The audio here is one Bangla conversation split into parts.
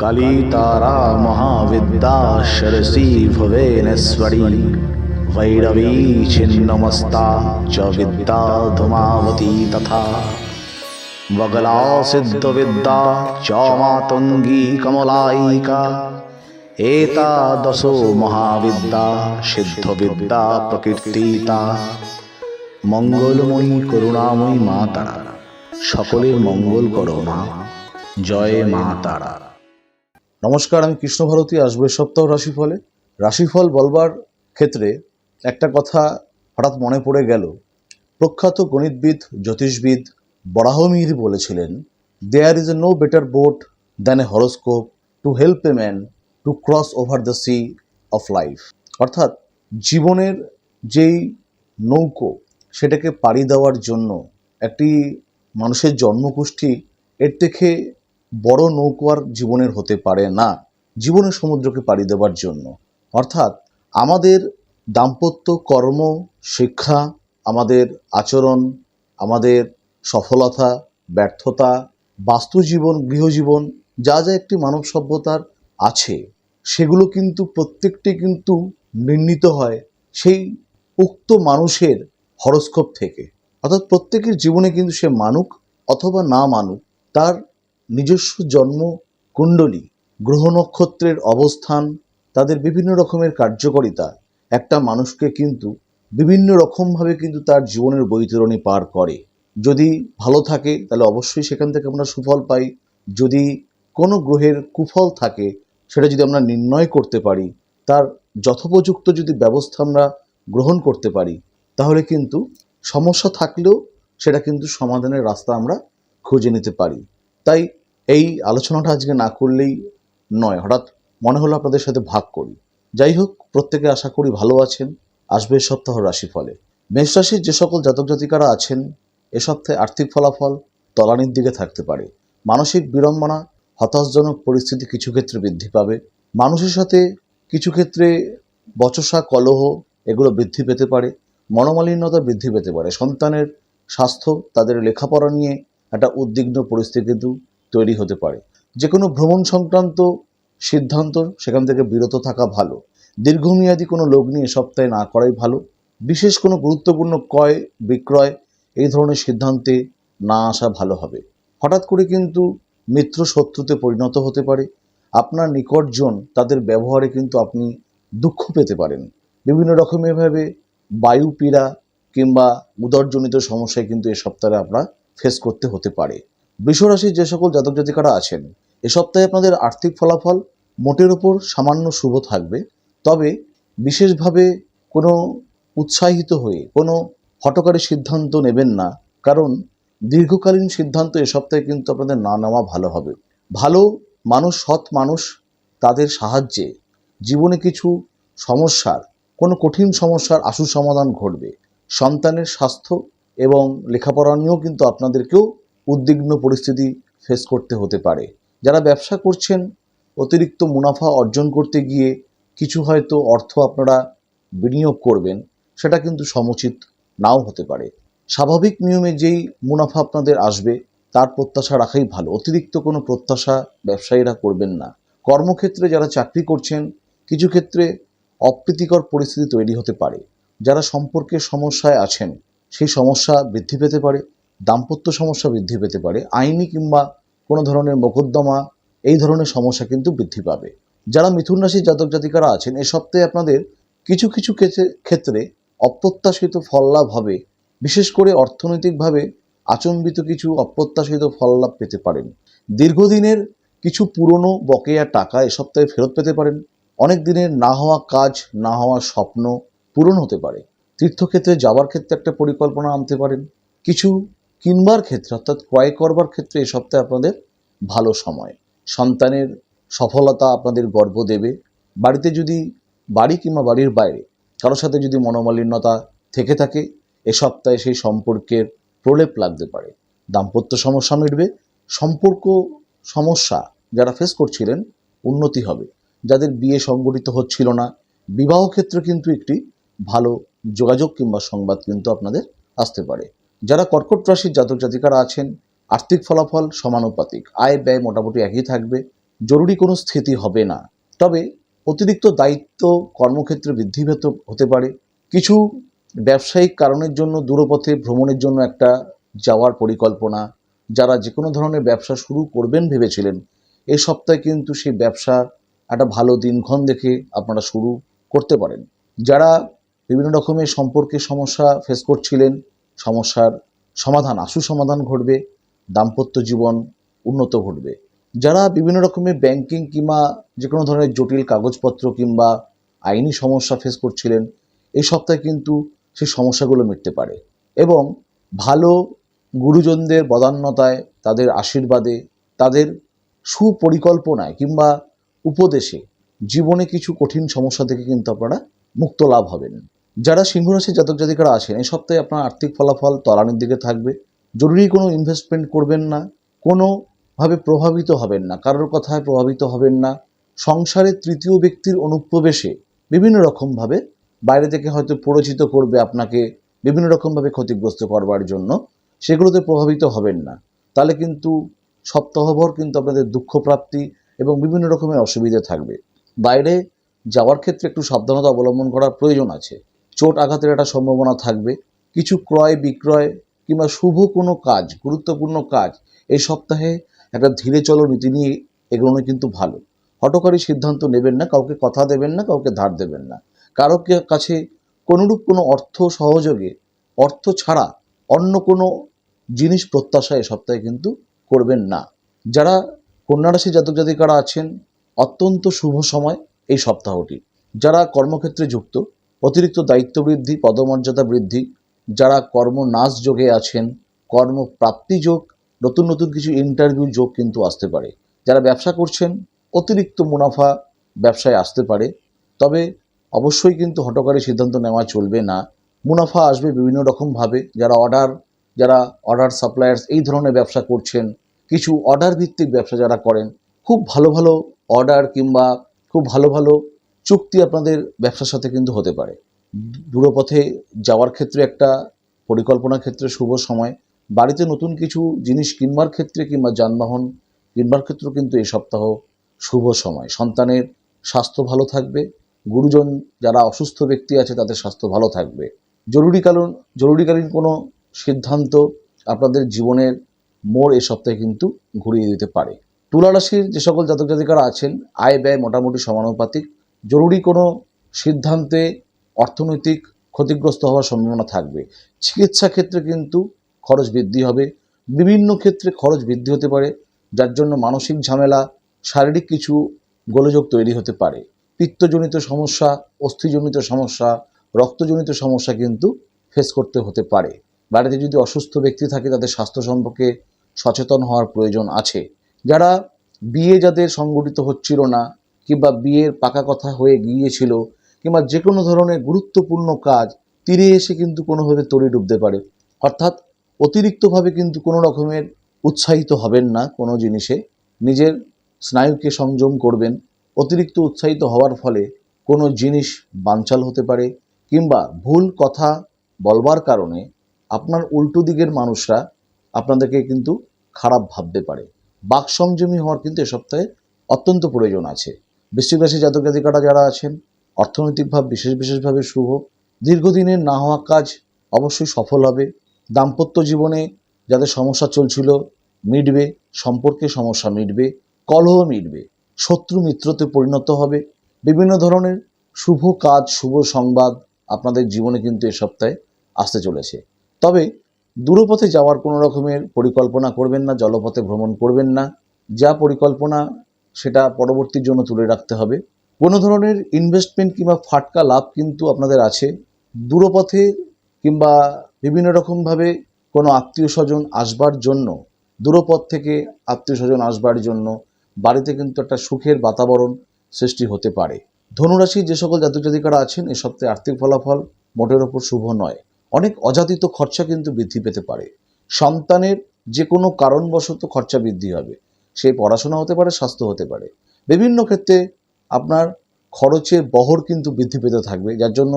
কালী তারা মহাবিদ্যা সরসী ভুবনেশ্বরী। ভৈরবী ছিন্নমস্তা চ বিদ্যা ধুমাবতী তথা। বগলা সিদ্ধ বিদ্যা চ মাতঙ্গী কমলায়িকা। এতাদশো মহাবিদ্যা সিদ্ধবিদ্যা প্রকীর্তিতা। মঙ্গলময়ী করুণাময়ী মা তারা। সকলের মঙ্গল করো মা। জয় মা তারা। নমস্কার, আমি কৃষ্ণ ভারতী আসব সপ্তাহ রাশিফলে। রাশিফল বলবার ক্ষেত্রে একটা কথা হঠাৎ মনে পড়ে গেল। প্রখ্যাত গণিতবিদ, জ্যোতিষবিদ বরাহমিহির বলেছিলেন there is a no better boat than a horoscope to help a man to cross over the sea of life অর্থাৎ জীবনের যেই নৌকো, সেটাকে পাড়ি দেওয়ার জন্য একটি মানুষের জন্মগোষ্ঠী এর থেকে বড় নৌকো আর জীবনের হতে পারে না। জীবনের সমুদ্রকে পাড়ি দেওয়ার জন্য। অর্থাৎ আমাদের দাম্পত্য কর্ম, শিক্ষা, আমাদের আচরণ, আমাদের সফলতা, ব্যর্থতা, বাস্তুজীবন, গৃহজীবন, যা যা একটি মানব সভ্যতার আছে, সেগুলো কিন্তু প্রত্যেকটি কিন্তু নির্ণীত হয় সেই উক্ত মানুষের হরস্কোপ থেকে। অর্থাৎ প্রত্যেকের জীবনে কিন্তু সে মানুক অথবা না মানুক, তার নিজস্ব জন্ম কুণ্ডলী, গ্রহ নক্ষত্রের অবস্থান, তাদের বিভিন্ন রকমের কার্যকারিতা। একটা মানুষকে কিন্তু বিভিন্ন রকমভাবে কিন্তু তার জীবনের বৈতরণী পার করে। যদি ভালো থাকে, তাহলে অবশ্যই সেখান থেকে আমরা সুফল পাই। যদি কোনো গ্রহের কুফল থাকে, সেটা যদি আমরা নির্ণয় করতে পারি, তার যথোপযুক্ত যদি ব্যবস্থা আমরা গ্রহণ করতে পারি, তাহলে কিন্তু সমস্যা থাকলেও সেটা কিন্তু সমাধানের রাস্তা আমরা খুঁজে নিতে পারি। তাই এই আলোচনাটা আজকে না করলেই নয়। হঠাৎ মনে হলো আপনাদের সাথে ভাগ করি। যাই হোক, প্রত্যেকে আশা করি ভালো আছেন। আসবে সপ্তাহ রাশিফলে। মেষ রাশির যে সকল জাতক জাতিকারা আছেন, এ সপ্তাহে আর্থিক ফলাফল তলানির দিকে থাকতে পারে। মানসিক বিড়ম্বনা, হতাশজনক পরিস্থিতি কিছু ক্ষেত্রে বৃদ্ধি পাবে। মানুষের সাথে কিছু ক্ষেত্রে বচসা, কলহ, এগুলো বৃদ্ধি পেতে পারে। মনোমালিন্যতা বৃদ্ধি পেতে পারে। সন্তানের স্বাস্থ্য, তাদের লেখাপড়া নিয়ে একটা উদ্বিগ্ন পরিস্থিতি কিন্তু তৈরি হতে পারে। যে কোনো ভ্রমণ সংক্রান্ত সিদ্ধান্ত, সেখান থেকে বিরত থাকা ভালো। দীর্ঘমেয়াদী কোনো লগ্নি এ সপ্তাহে না করাই ভালো। বিশেষ কোনো গুরুত্বপূর্ণ ক্রয়, বিক্রয় এই ধরনের সিদ্ধান্তে না আসা ভালো হবে। হঠাৎ করে কিন্তু মিত্র শত্রুতে পরিণত হতে পারে। আপনার নিকটজন তাদের ব্যবহারে কিন্তু আপনি দুঃখ পেতে পারেন। বিভিন্ন রকমেরভাবে বায়ু পীড়া কিংবা উদরজনিত সমস্যায় কিন্তু এ সপ্তাহে আপনার ফেস করতে হতে পারে। বৃষরাশির যে সকল জাতক জাতিকারা আছেন, এ সপ্তাহে আপনাদের আর্থিক ফলাফল মোটের ওপর সামান্য শুভ থাকবে। তবে বিশেষভাবে কোনো উৎসাহিত হয়ে কোনো হটকারী সিদ্ধান্ত নেবেন না, কারণ দীর্ঘকালীন সিদ্ধান্ত এ সপ্তাহে কিন্তু আপনাদের না নেওয়া ভালো হবে। ভালো মানুষ, সৎ মানুষ তাদের সাহায্যে জীবনে কিছু সমস্যার, কোনো কঠিন সমস্যার আশু সমাধান ঘটবে। সন্তানের স্বাস্থ্য এবং লেখাপড়া নিয়েও কিন্তু আপনাদেরকেও উদ্বিগ্ন পরিস্থিতি ফেস করতে হতে পারে। যারা ব্যবসা করছেন, অতিরিক্ত মুনাফা অর্জন করতে গিয়ে কিছু হয়তো অর্থ আপনারা বিনিয়োগ করবেন, সেটা কিন্তু সমুচিত নাও হতে পারে। স্বাভাবিক নিয়মে যেই মুনাফা আপনাদের আসবে, তার প্রত্যাশা রাখাই ভালো। অতিরিক্ত কোনো প্রত্যাশা ব্যবসায়ীরা করবেন না। কর্মক্ষেত্রে যারা চাকরি করছেন, কিছু ক্ষেত্রে অপ্রীতিকর পরিস্থিতি তৈরি হতে পারে। যারা সম্পর্কের সমস্যায় আছেন, সেই সমস্যা বৃদ্ধি পেতে পারে। দাম্পত্য সমস্যা বৃদ্ধি পেতে পারে, আইনি কিংবা কোনো ধরনের মোকদ্দমা, এই ধরনের সমস্যা কিন্তু বৃদ্ধি পাবে। যারা মিথুন রাশির জাতক জাতিকারা আছেন, এ সপ্তাহে আপনাদের কিছু কিছু ক্ষেত্রে- অপ্রত্যাশিত ফল লাভ হবে। বিশেষ করে অর্থনৈতিকভাবে আচম্বিত কিছু অপ্রত্যাশিত ফল লাভ পেতে পারেন। দীর্ঘদিনের কিছু পুরনো বকেয়া টাকা এ সপ্তাহে ফেরত পেতে পারেন। অনেক দিনের না হওয়া কাজ, না হওয়া স্বপ্ন পূরণ হতে পারে। তীর্থক্ষেত্রে যাওয়ার ক্ষেত্রে একটা পরিকল্পনা আনতে পারেন। কিছু কিনবার ক্ষেত্রে, অর্থাৎ ক্রয় করবার ক্ষেত্রে এ সপ্তাহে আপনাদের ভালো সময়। সন্তানের সফলতা আপনাদের গর্ব দেবে। বাড়িতে যদি বাড়ি কিংবা বাড়ির বাইরে কারোর সাথে যদি মনোমালিন্যতা থেকে থাকে, এ সপ্তাহে সেই সম্পর্কের প্রলেপ লাগতে পারে। দাম্পত্য সমস্যা মিটবে। সম্পর্ক সমস্যা যারা ফেস করছিলেন, উন্নতি হবে। যাদের বিয়ে সংগঠিত হচ্ছিল না, বিবাহ ক্ষেত্রে কিন্তু একটি ভালো যোগাযোগ কিংবা সংবাদ কিন্তু আপনাদের আসতে পারে। যারা কর্কট রাশির জাতক জাতিকারা আছেন, আর্থিক ফলাফল সমানুপাতিক, আয় ব্যয় মোটামুটি একই থাকবে, জরুরি কোনো স্থিতি হবে না। তবে অতিরিক্ত দায়িত্ব, কর্মক্ষেত্রে বৃদ্ধি হতে পারে। কিছু ব্যবসায়িক কারণের জন্য দূরপথে ভ্রমণের জন্য একটা যাওয়ার পরিকল্পনা, যারা যে কোনো ধরনের ব্যবসা শুরু করবেন ভেবেছিলেন এই সপ্তাহে কিন্তু সেই ব্যবসা একটা ভালো দিনক্ষণ দেখে আপনারা শুরু করতে পারেন। যারা বিভিন্ন রকমের সম্পর্কে সমস্যা ফেস করছিলেন সমস্যার সমাধান, আশু সমাধান ঘটবে, দাম্পত্য জীবন উন্নত ঘটবে। যারা বিভিন্ন রকমের ব্যাংকিং কিংবা যে কোনো ধরনের জটিল কাগজপত্র কিংবা আইনি সমস্যা ফেস করছিলেন এই সপ্তাহে কিন্তু সেই সমস্যাগুলো মিটতে পারে এবং ভালো গুরুজনদের বদান্যতায় তাদের আশীর্বাদে, তাদের সুপরিকল্পনায় কিংবা উপদেশে জীবনে কিছু কঠিন সমস্যা থেকে কিন্তু আপনারা মুক্ত লাভ হবেন। যারা সিংহরাশি জাতক জাতিকারা আছেন, এই সপ্তাহে আপনার আর্থিক ফলাফল তলানির দিকে থাকবে। জরুরি কোনো ইনভেস্টমেন্ট করবেন না, কোনোভাবে প্রভাবিত হবেন না, কারোর কথায় প্রভাবিত হবেন না। সংসারে তৃতীয় ব্যক্তির অনুপ্রবেশে বিভিন্ন রকমভাবে বাইরে থেকে হয়তো পরিচিত করবে আপনাকে, বিভিন্ন রকমভাবে ক্ষতিগ্রস্ত করবার জন্য। সেগুলোতে প্রভাবিত হবেন না। তাহলে কিন্তু সপ্তাহভর কিন্তু আপনাদের দুঃখপ্রাপ্তি এবং বিভিন্ন রকমের অসুবিধা থাকবে। বাইরে যাওয়ার ক্ষেত্রে একটু সাবধানতা অবলম্বন করার প্রয়োজন আছে। চোট আঘাতের একটা সম্ভাবনা থাকবে। কিছু ক্রয়, বিক্রয় কিংবা শুভ কোনো কাজ, গুরুত্বপূর্ণ কাজ এই সপ্তাহে একটা ধীরে চলো নীতি নিয়ে এগোনো কিন্তু ভালো। হটকারী সিদ্ধান্ত নেবেন না, কাউকে কথা দেবেন না, কাউকে ধার দেবেন না। কারও কাছে কোনোরূপ কোনো অর্থ সহযোগে, অর্থ ছাড়া অন্য কোনো জিনিস প্রত্যাশা এ সপ্তাহে কিন্তু করবেন না। যারা কন্যা রাশি জাতক জাতিকারা আছেন, অত্যন্ত শুভ সময় এই সপ্তাহটি। যারা কর্মক্ষেত্রে যুক্ত অতিরিক্ত দায়িত্ব বৃদ্ধি পদমর্যাদা বৃদ্ধি, যারা কর্মনাশ যোগে আছেন, কর্মপ্রাপ্তি যোগ, নতুন নতুন কিছু ইন্টারভিউ যোগ কিন্তু আসতে পারে। যারা ব্যবসা করছেন, অতিরিক্ত মুনাফা ব্যবসায় আসতে পারে। তবে অবশ্যই কিন্তু হটকারী সিদ্ধান্ত নেওয়া চলবে না। মুনাফা আসবে বিভিন্ন রকমভাবে যারা অর্ডার যারা অর্ডার সাপ্লায়ার্স এই ধরনের ব্যবসা করছেন, কিছু অর্ডার ভিত্তিক ব্যবসা যারা করেন, খুব ভালো ভালো অর্ডার কিংবা খুব ভালো ভালো চুক্তি আপনাদের ব্যবসার সাথে কিন্তু হতে পারে। দূরপথে যাওয়ার ক্ষেত্রে একটা পরিকল্পনার ক্ষেত্রে শুভ সময়, বাড়িতে নতুন কিছু জিনিস কিনবার ক্ষেত্রে কিংবা যানবাহন কিনবার ক্ষেত্রেও কিন্তু এই সপ্তাহ শুভ সময়। সন্তানের স্বাস্থ্য ভালো থাকবে, গুরুজন যারা অসুস্থ ব্যক্তি আছে তাদের স্বাস্থ্য ভালো থাকবে। জরুরিকালীন জরুরিকালীন কোনো সিদ্ধান্ত আপনাদের জীবনের মোড় এ সপ্তাহে কিন্তু ঘুরিয়ে দিতে পারে। তুলা রাশির যে সকল জাতক জাতিকারা আছেন, আয় ব্যয় মোটামুটি সমানুপাতিক। জরুরি কোনো সিদ্ধান্তে অর্থনৈতিক ক্ষতিগ্রস্ত হওয়ার সম্ভাবনা থাকবে। চিকিৎসা ক্ষেত্রে কিন্তু খরচ বৃদ্ধি হবে। বিভিন্ন ক্ষেত্রে খরচ বৃদ্ধি হতে পারে, যার জন্য মানসিক ঝামেলা, শারীরিক কিছু গোলযোগ তৈরি হতে পারে। পিত্তজনিত সমস্যা, অস্থিজনিত সমস্যা, রক্তজনিত সমস্যা কিন্তু ফেস করতে হতে পারে। বাড়িতে যদি অসুস্থ ব্যক্তি থাকে, তাদের স্বাস্থ্য সম্পর্কে সচেতন হওয়ার প্রয়োজন আছে। যারা বিয়ে যাদের সংগঠিত হচ্ছিল না কিংবা বিয়ের পাকা কথা হয়ে গিয়েছিল কিংবা যে কোনো ধরনের গুরুত্বপূর্ণ কাজ তীরে এসে কিন্তু কোনোভাবে তড়ি ডুবতে পারে। অর্থাৎ অতিরিক্তভাবে কিন্তু কোনো রকমের উৎসাহিত হবেন না কোনো জিনিসে। নিজের স্নায়ুকে সংযম করবেন। অতিরিক্ত উৎসাহিত হওয়ার ফলে কোনো জিনিস বানচাল হতে পারে কিংবা ভুল কথা বলবার কারণে আপনার উল্টো দিকের মানুষরা আপনাদেরকে কিন্তু খারাপ ভাবতে পারে। বাক সংযমী হওয়ার কিন্তু এ সপ্তাহে অত্যন্ত প্রয়োজন আছে। বৃশ্চিক রাশি জাতক জাতিকারা যারা আছেন, অর্থনৈতিকভাবে বিশেষ বিশেষভাবে শুভ। দীর্ঘদিনের না হওয়া কাজ অবশ্যই সফল হবে। দাম্পত্য জীবনে যাদের সমস্যা চলছিল মিটবে, সম্পর্কে সমস্যা মিটবে, কলহ মিটবে, শত্রু মিত্রতে পরিণত হবে। বিভিন্ন ধরনের শুভ কাজ, শুভ সংবাদ আপনাদের জীবনে কিন্তু এ সপ্তাহে আসতে চলেছে। তবে দূরপথে যাওয়ার কোনো রকমের পরিকল্পনা করবেন না, জলপথে ভ্রমণ করবেন না। যা পরিকল্পনা সেটা পরবর্তীর জন্য তুলে রাখতে হবে। কোনো ধরনের ইনভেস্টমেন্ট কিংবা ফাটকা লাভ কিন্তু আপনাদের আছে। দূরপথে কিংবা বিভিন্ন রকমভাবে কোনো আত্মীয় স্বজন আসবার জন্য, দূরপথ থেকে আত্মীয় স্বজন আসবার জন্য বাড়িতে কিন্তু একটা সুখের বাতাবরণ সৃষ্টি হতে পারে। ধনুরাশি যে সকল জাতক জাতিকারা আছেন, এ সপ্তাহে আর্থিক ফলাফল মোটের ওপর শুভ নয়। অনেক অযাচিত খরচা কিন্তু বৃদ্ধি পেতে পারে। সন্তানের যে কোনো কারণবশত খরচা বৃদ্ধি হবে। সেই পড়াশোনা হতে পারে, স্বাস্থ্য হতে পারে। বিভিন্ন ক্ষেত্রে আপনার খরচের বহর কিন্তু বৃদ্ধি পেতে থাকবে, যার জন্য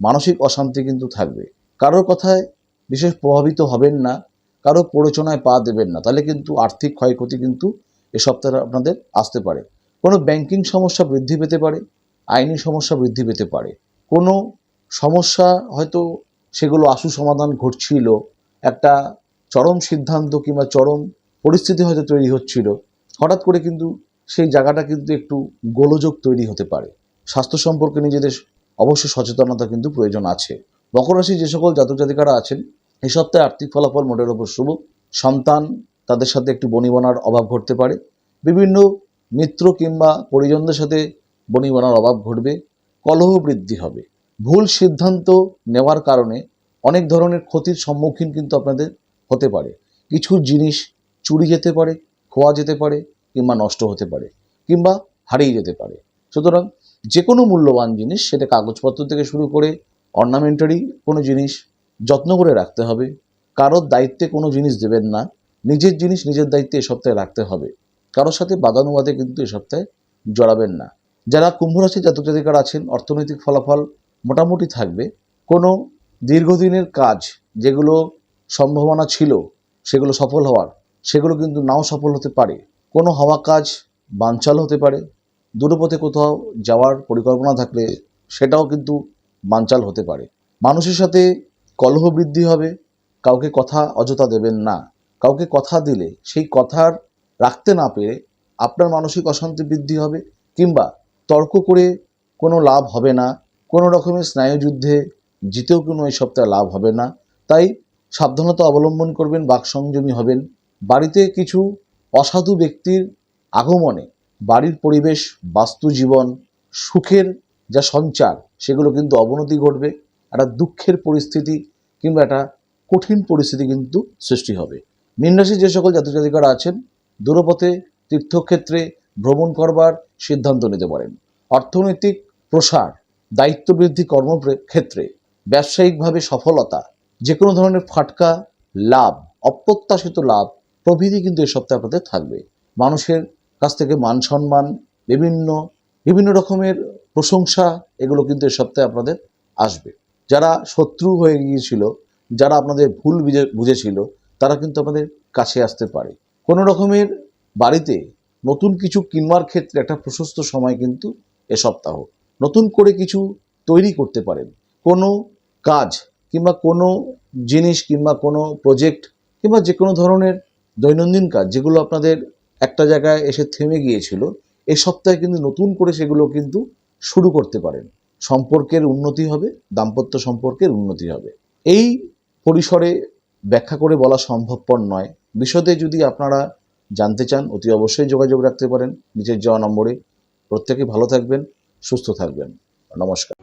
মানসিক অশান্তি কিন্তু থাকবে। কারোর কথায় বিশেষ প্রভাবিত হবেন না, কারও প্ররোচনায় পা দেবেন না, তাহলে কিন্তু আর্থিক ক্ষয়ক্ষতি কিন্তু এ সপ্তাহে আপনাদের আসতে পারে। কোনো ব্যাংকিং সমস্যা বৃদ্ধি পেতে পারে, আইনি সমস্যা বৃদ্ধি পেতে পারে। কোনো সমস্যা হয়তো সেগুলো আশু সমাধান ঘটছিল, একটা চরম সিদ্ধান্ত কিংবা চরম পরিস্থিতি হয়তো তৈরি হচ্ছিল। হঠাৎ করে কিন্তু সেই জায়গাটা কিন্তু একটু গোলযোগ তৈরি হতে পারে। স্বাস্থ্য সম্পর্কে নিজেদের অবশ্যই সচেতনতা কিন্তু প্রয়োজন আছে। মকর রাশি যে সকল জাতক জাতিকারা আছেন, এই সপ্তাহে আর্থিক ফলাফল মোটের ওপর শুভ। সন্তান তাদের সাথে একটু বনিবনার অভাব ঘটতে পারে। বিভিন্ন মিত্র কিংবা পরিজনদের সাথে বনিবনার অভাব ঘটবে। কলহ বৃদ্ধি হবে। ভুল সিদ্ধান্ত নেওয়ার কারণে অনেক ধরনের ক্ষতির সম্মুখীন কিন্তু আপনাদের হতে পারে। কিছু জিনিস চুরি যেতে পারে, খোয়া যেতে পারে কিংবা নষ্ট হতে পারে কিংবা হারিয়ে যেতে পারে। সুতরাং যে কোনো মূল্যবান জিনিস সেটা কাগজপত্র থেকে শুরু করে অর্নামেন্টারি কোনো জিনিস যত্ন করে রাখতে হবে। কারোর দায়িত্বে কোনো জিনিস দেবেন না। নিজের জিনিস নিজের দায়িত্বে এ সপ্তাহে রাখতে হবে। কারোর সাথে বাদানুবাদে কিন্তু এ সপ্তাহে জড়াবেন না। যারা কুম্ভ রাশি জাতক জাতিকারা আছেন, অর্থনৈতিক ফলাফল মোটামুটি থাকবে। কোনো দীর্ঘদিনের কাজ যেগুলো সম্ভাবনা ছিল, সেগুলো সফল হওয়ার সেগুলো কিন্তু নাও সফল হতে পারে। কোনো হওয়া কাজ বানচাল হতে পারে। দূরপথে কোথাও যাওয়ার পরিকল্পনা থাকলে সেটাও কিন্তু বানচাল হতে পারে। মানুষের সাথে কলহ বৃদ্ধি হবে। কাউকে কথা অযথা দেবেন না। কাউকে কথা দিলে সেই কথার রাখতে না পেরে আপনার মানসিক অশান্তি বৃদ্ধি হবে কিংবা তর্ক করে কোনো লাভ হবে না। কোনো রকমের স্নায়ুযুদ্ধে জিতেও কোনো এই সপ্তাহে লাভ হবে না। তাই সাবধানতা অবলম্বন করবেন বাক সংযমী হবেন। বাড়িতে কিছু অসাধু ব্যক্তির আগমনে বাড়ির পরিবেশ বাস্তু জীবন সুখের যা সঞ্চার, সেগুলো কিন্তু অবনতি ঘটবে, একটা দুঃখের পরিস্থিতি কিংবা একটা কঠিন পরিস্থিতি কিন্তু সৃষ্টি হবে। মীন যে সকল জাতক জাতিকারা আছেন, দূরপথে তীর্থক্ষেত্রে ভ্রমণ করবার সিদ্ধান্ত নিতে পারেন। অর্থনৈতিক প্রসার দায়িত্ব বৃদ্ধি কর্মক্ষেত্রে, ব্যবসায়িকভাবে সফলতা যে কোনো ধরনের ফাটকা লাভ, অপ্রত্যাশিত লাভ প্রভৃতি কিন্তু এ সপ্তাহে আপনাদের থাকবে। মানুষের কাছ থেকে মান সম্মান, বিভিন্ন বিভিন্ন রকমের প্রশংসা, এগুলো কিন্তু এ সপ্তাহে আপনাদের আসবে। যারা শত্রু হয়ে গিয়েছিল, যারা আপনাদের ভুল বুঝে, বুঝেছিল, তারা কিন্তু আপনাদের কাছে আসতে পারে। কোনো রকমের বাড়িতে নতুন কিছু কিনবার ক্ষেত্রে একটা প্রশস্ত সময় কিন্তু এ সপ্তাহ। নতুন করে কিছু তৈরি করতে পারেন। কোনো কাজ কিংবা কোনো জিনিস কিংবা কোনো প্রজেক্ট কিংবা যে কোনো ধরনের দৈনন্দিন কাজ, যেগুলো আপনাদের একটা জায়গায় এসে থেমে গিয়েছিল এই সপ্তাহে কিন্তু নতুন করে সেগুলো কিন্তু শুরু করতে পারেন। সম্পর্কের উন্নতি হবে, দাম্পত্য সম্পর্কের উন্নতি হবে। এই পরিসরে ব্যাখ্যা করে বলা সম্ভবপর নয়। বিশদে যদি আপনারা জানতে চান, অতি অবশ্যই যোগাযোগ রাখতে পারেন। নিচের যাওয়া নম্বরে। প্রত্যেকে ভালো থাকবেন, সুস্থ থাকবেন। নমস্কার।